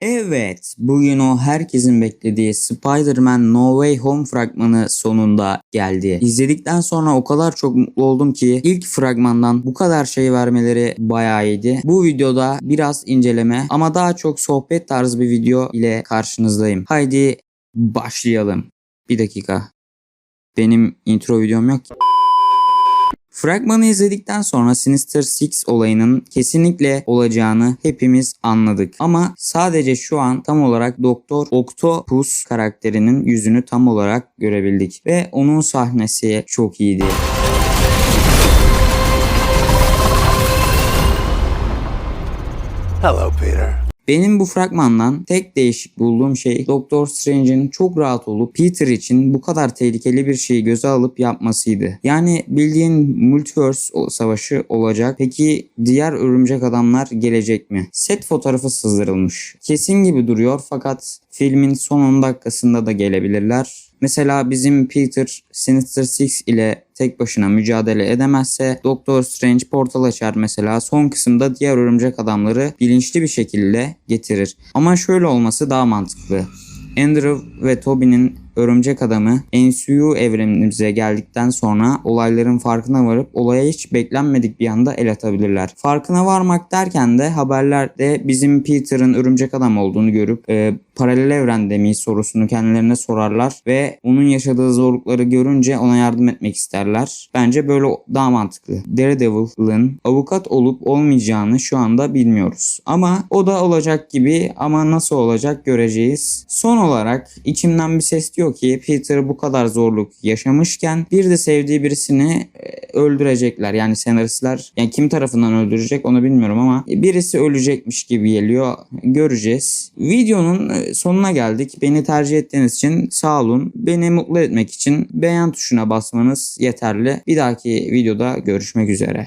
Evet, bugün o herkesin beklediği Spider-Man No Way Home fragmanı sonunda geldi. İzledikten sonra o kadar çok mutlu oldum ki ilk fragmandan bu kadar şey vermeleri bayağı iyiydi. Bu videoda biraz inceleme ama daha çok sohbet tarzı bir video ile karşınızdayım. Haydi başlayalım. Bir dakika. Benim intro videom yok ki. Fragmanı izledikten sonra Sinister Six olayının kesinlikle olacağını hepimiz anladık. Ama sadece şu an tam olarak Doktor Octopus karakterinin yüzünü tam olarak görebildik. Ve onun sahnesi çok iyiydi. Hello, Peter. Benim bu fragmandan tek değişik bulduğum şey Doktor Strange'in çok rahat olup Peter için bu kadar tehlikeli bir şeyi göze alıp yapmasıydı. Yani bildiğin multiverse savaşı olacak. Peki diğer örümcek adamlar gelecek mi? Set fotoğrafı sızdırılmış. Kesin gibi duruyor fakat filmin son 10 dakikasında da gelebilirler. Mesela bizim Peter Sinister Six ile tek başına mücadele edemezse Doktor Strange portal açar mesela son kısımda diğer örümcek adamları bilinçli bir şekilde getirir. Ama şöyle olması daha mantıklı. Andrew ve Toby'nin örümcek adamı MCU evrenimize geldikten sonra olayların farkına varıp olaya hiç beklenmedik bir anda el atabilirler. Farkına varmak derken de haberlerde bizim Peter'ın örümcek adam olduğunu görüp e, paralel evrende miyiz sorusunu kendilerine sorarlar ve onun yaşadığı zorlukları görünce ona yardım etmek isterler. Bence böyle daha mantıklı. Daredevil'ın avukat olup olmayacağını şu anda bilmiyoruz. Ama o da olacak gibi ama nasıl olacak göreceğiz. Son olarak içimden bir ses diyor ki Peter bu kadar zorluk yaşamışken bir de sevdiği birisini e, öldürecekler. Yani senaristler yani kim tarafından öldürecek onu bilmiyorum ama birisi ölecekmiş gibi geliyor. Göreceğiz. Videonun e, sonuna geldik. Beni tercih ettiğiniz için sağ olun. Beni mutlu etmek için beğen tuşuna basmanız yeterli. Bir dahaki videoda görüşmek üzere.